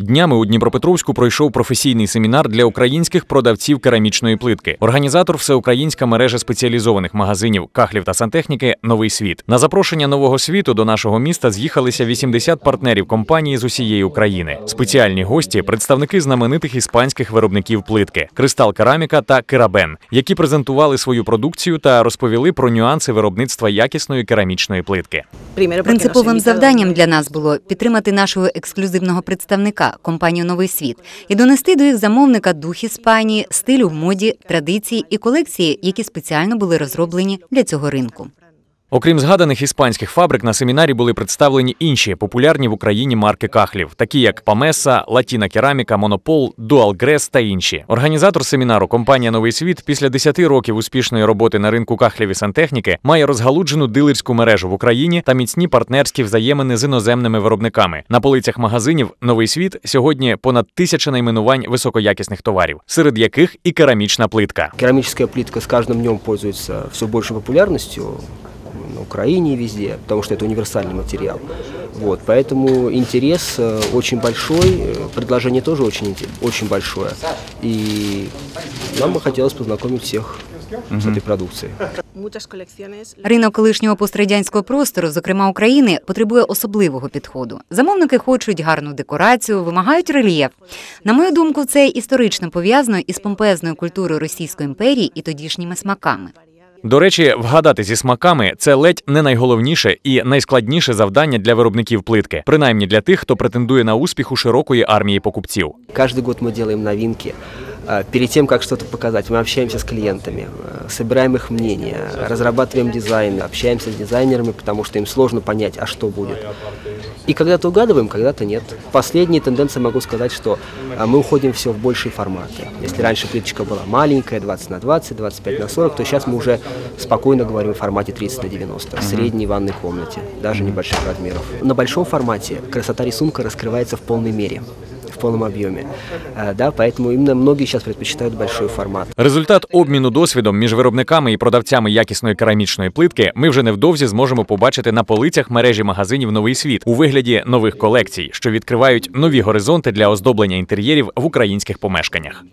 Днями у Дніпропетровську пройшов професійний семінар для українських продавців керамічної плитки. Організатор всеукраїнська мережа спеціалізованих магазинів кахлів та сантехніки Новий світ. На запрошення нового світу до нашого міста з'їхалися 80 партнерів компанії з усієї України. Спеціальні гості представники знаменитих іспанських виробників плитки Кристал Кераміка та Керабен, які презентували свою продукцію та розповіли про нюанси виробництва якісної керамічної плитки. Принциповим завданням для нас було підтримати нашого ексклюзивного представника компанію Новий світ і донести до їх замовника дух Іспанії, стилю в моді, традиції і колекції, які спеціально були розроблені для цього ринку. Окрім згаданих іспанських фабрик, на семінарі були представлені інші популярні в Україні марки кахлів, такі як Памеса, Латіна Кераміка, Монопол, Дуал Грес та інші. Організатор семінару компанія Новий світ після 10 років успішної роботи на ринку кахлів і сантехніки має розгалуджену дилерську мережу в Україні та міцні партнерські взаємини з іноземними виробниками. На полицях магазинів Новий світ сьогодні понад тисяча найменувань високоякісних товарів, серед яких і керамічна плитка. Керамическая плитка с каждым днем пользуется все большей популярностью на Украине и везде, потому что это универсальный материал. Вот, поэтому интерес э, очень большой, э, предложение тоже очень, инте- очень большое. И нам бы хотелось познакомить всех с этой продукцией. muchas colecciones. Ринок колишнього пострадянського простору, зокрема України, потребує особливого підходу. Замовники хочуть гарну декорацію, вимагають рельєф. На мою думку, це історично пов'язано із помпезною культурою Російської імперії і тодішніми смаками. До речі, вгадати зі смаками це ледь не найголовніше і найскладніше завдання для виробників плитки, принаймні для тих, хто претендує на успіх у широкої армії покупців. Кожен рік ми робимо новинки. А, Перед тем, как что-то показать, мы общаемся с клиентами, э, собираем их мнение, разрабатываем дизайн, общаемся с дизайнерами, потому что им сложно понять, а что будет. И когда-то угадываем, когда-то нет. Последние тенденции могу сказать, что а, мы уходим все в большие форматы. Если раньше плиточка была маленькая, 20 на 20, 25 на 40, то сейчас мы уже спокойно говорим в формате 30 на 90, в средней ванной комнате, даже небольших размеров. На большом формате красота рисунка раскрывается в полной мере в полном объеме. Да, поэтому именно многие сейчас предпочитают большой формат. Результат обміну досвідом між виробниками і продавцями якісної керамічної плитки ми вже невдовзі зможемо побачити на полицях мережі магазинів Новий світ у вигляді нових колекцій, що відкривають нові горизонти для оздоблення інтер'єрів в українських помешканнях.